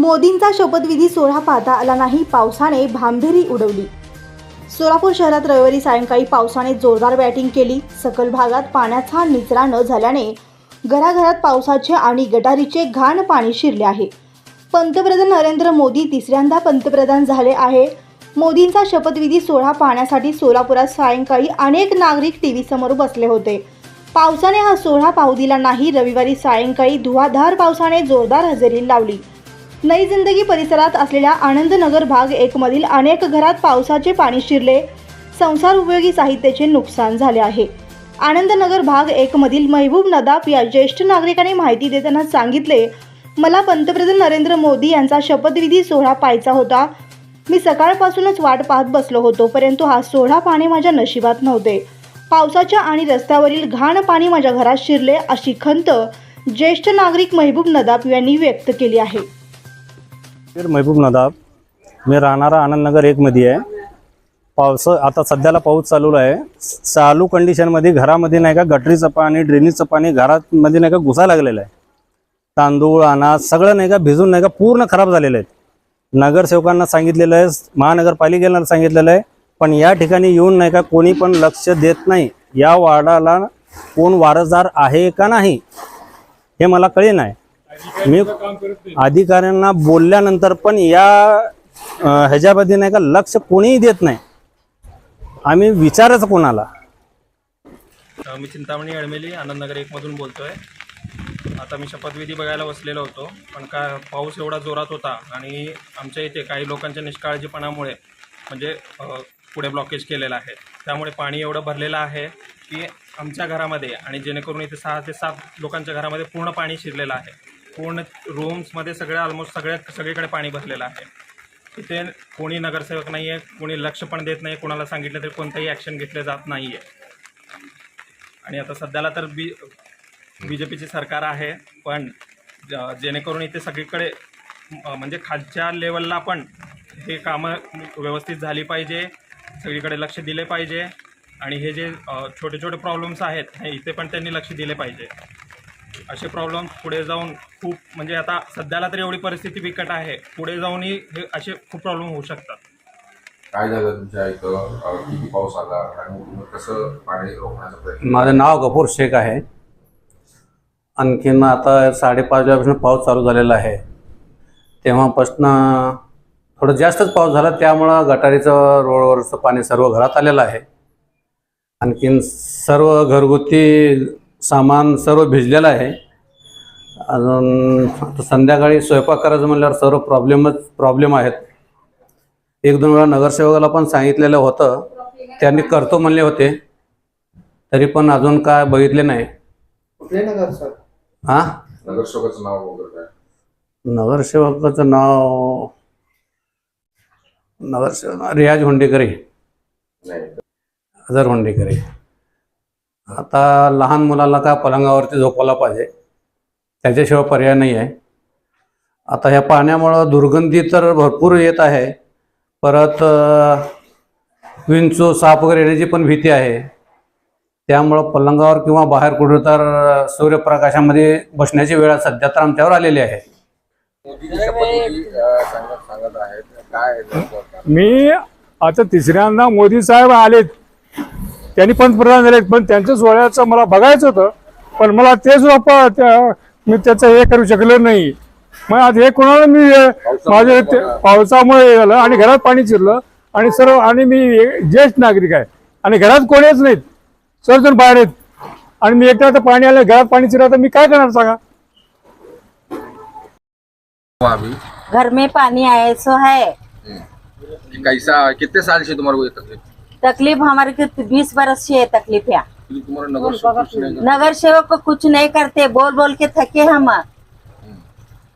मोदींचा शपथविधी सोहळा पाहता आला नाही पावसाने भांभेरी उडवली. सोलापूर शहरात रविवारी सायंकाळी पावसाने जोरदार बॅटिंग केली. सकल भागात पाण्याचा निचरा न झाल्याने घराघरात पावसाचे आणि गटारीचे घाण पाणी शिरले आहे. पंतप्रधान नरेंद्र मोदी तिसऱ्यांदा पंतप्रधान झाले आहे. मोदींचा शपथविधी सोहळा पाहण्यासाठी सोलापुरात सायंकाळी अनेक नागरिक टी व्ही समोर बसले होते. पावसाने हा सोहळा पाहू दिला नाही. रविवारी सायंकाळी धुवाधार पावसाने जोरदार हजेरी लावली. नई जिंदगी परिसरात असलेल्या आनंदनगर भाग एक मधील अनेक घरात पावसाचे पाणी शिरले. संसार उपयोगी साहित्याचे नुकसान झाले आहे. आनंदनगर भाग एक मधील महबूब नदाफ या ज्येष्ठ नागरिकांनी माहिती देताना सांगितले मला पंतप्रधान नरेंद्र मोदी यांचा शपथविधी सोहळा पाहायचा होता. मी सकाळपासूनच वाट पाहत बसलो होतो परंतु हा सोहळा पाहणे माझ्या नशिबात नव्हते. पावसाच्या आणि रस्त्यावरील घाण पाणी माझ्या घरात शिरले अशी खंत ज्येष्ठ नागरिक महबूब नदाप यांनी व्यक्त केली आहे. महबूब नदाब मी राहणारा आनंदनगर एकमध्ये आहे. पावस आता सध्याला पाऊस चालू आहे. चालू कंडिशनमध्ये घरामध्ये नाही का गटरीचं पाणी ड्रेनेजचं पाणी घरामध्ये नाही का घुसायला लागलेलं आहे. तांदूळ अनाज सगळं नाही का भिजून नाही का पूर्ण खराब झालेलं आहे. नगरसेवकांना सांगितलेलं आहे महानगरपालिकेला सांगितलेलं आहे पण या ठिकाणी येऊन नाही का कोणी पण लक्ष देत नाही. या वार्डाला कोण वारसदार आहे का नाही हे मला कळे नाही मी अधिकाऱ्यांना बोलल्यानंतर पण या ह्याच्यामध्ये नाही का लक्ष कोणीही देत नाही. आम्ही विचारच कोणाला. मी चिंतामणी अळमेली आनंदनगर एकमधून बोलतोय. आता मी शपथविधी बघायला बसलेलो होतो पण का पाऊस एवढा जोरात होता आणि आमच्या इथे काही लोकांच्या निष्काळजीपणामुळे म्हणजे पुढे ब्लॉकेज केलेलं आहे. त्यामुळे पाणी एवढं भरलेलं आहे की आमच्या घरामध्ये आणि जेणेकरून इथे सहा ते सात लोकांच्या घरामध्ये पूर्ण पाणी शिरलेलं आहे. पूर्ण रूम्समध्ये सगळ्या ऑलमोस्ट सगळ्यात सगळीकडे पाणी भरलेलं आहे. तिथे कोणी नगरसेवक नाही आहे कोणी लक्ष पण देत नाही कोणाला सांगितलं तरी कोणताही ॲक्शन घेतले जात नाही आहे आणि आता सध्याला तर बी बी जे पीची सरकार आहे पण ज- जेणेकरून इथे सगळीकडे म्हणजे खालच्या लेवलला पण हे कामं व्यवस्थित झाली पाहिजे सगळीकडे लक्ष दिले पाहिजे. आणि हे जे छोटे छोटे प्रॉब्लेम्स आहेत हे इथे पण त्यांनी लक्ष दिले पाहिजे. असे प्रॉब्लेम पुढे जाऊन खूप म्हणजे आता सध्याला तर एवढी परिस्थिती बिकट आहे. पुढे जाऊनही हे असे खूप प्रॉब्लेम होऊ शकतात. काय झालं तुमच्या इथं? किती पाऊस आला? आणि कसं पाणी रोखण्याचा प्रयत्न माझं नाव गफूर शेख आहे. आणखीन आता साडेपाच वाजेपासून पाऊस चालू झालेला आहे. तेव्हापासून थोडं जास्तच पाऊस झाला. त्यामुळं गटारीचं रोडवरचं पाणी सर्व घरात आलेलं आहे. आणखीन सर्व घरगुती सामान सर्व भिजलेलं आहे. अजून आता संध्याकाळी स्वयंपाक करायचं म्हणल्यावर सर्व प्रॉब्लेमच प्रॉब्लेम आहेत. एक दोन वेळा नगरसेवकाला पण सांगितलेलं होतं. त्यांनी करतो म्हणले होते. तरी पण अजून काय बघितले नाही. हा नगरसेवकाचं नाव वगैरे काय? नगरसेवकाचं नाव नगरसेवक रियाज हुंडेकरी. नाही. हजर हुंडेकरी. आता लहान मुलाला का पलंगावरती झोपायला पाहिजे. त्याच्याशिवाय पर्याय नाही आहे. आता ह्या पाण्यामुळं दुर्गंधी तर भरपूर येत आहे. परत विंचू साप वगैरे येण्याची पण भीती आहे. त्यामुळं पलंगावर किंवा बाहेर कुठं तर सूर्यप्रकाशामध्ये बसण्याची वेळ सध्या तर आमच्यावर आलेली आहे? मी आता तिसऱ्यांदा मोदी साहेब आलेत. त्यांनी पंतप्रधान झालेत पण त्यांच्या सोहळ्याचं मला बघायचं होतं पण मला ते सुद्धा मी त्याचं हे करू शकलो नाही. मग आता हे कोणाला मी माझे पावसामुळे झालं आणि घरात पाणी शिरलं आणि सर्व आणि मी ज्येष्ठ नागरिक आहे. आणि घरात कोणीच नाहीत? सर्वजण बाहेर आहेत. आणि मी एकटा आता पाणी आलं घरात पाणी शिरलं तर मी काय करणार सांगा? घर में पानी आए सो है कैसा कितने साल से तुम्हारे को ये तकलीफ? तकलीफ हमारे को बीस बरस से है तकलीफ है। नगर सेवक को कुछ नहीं करते बोल बोल के थके हम।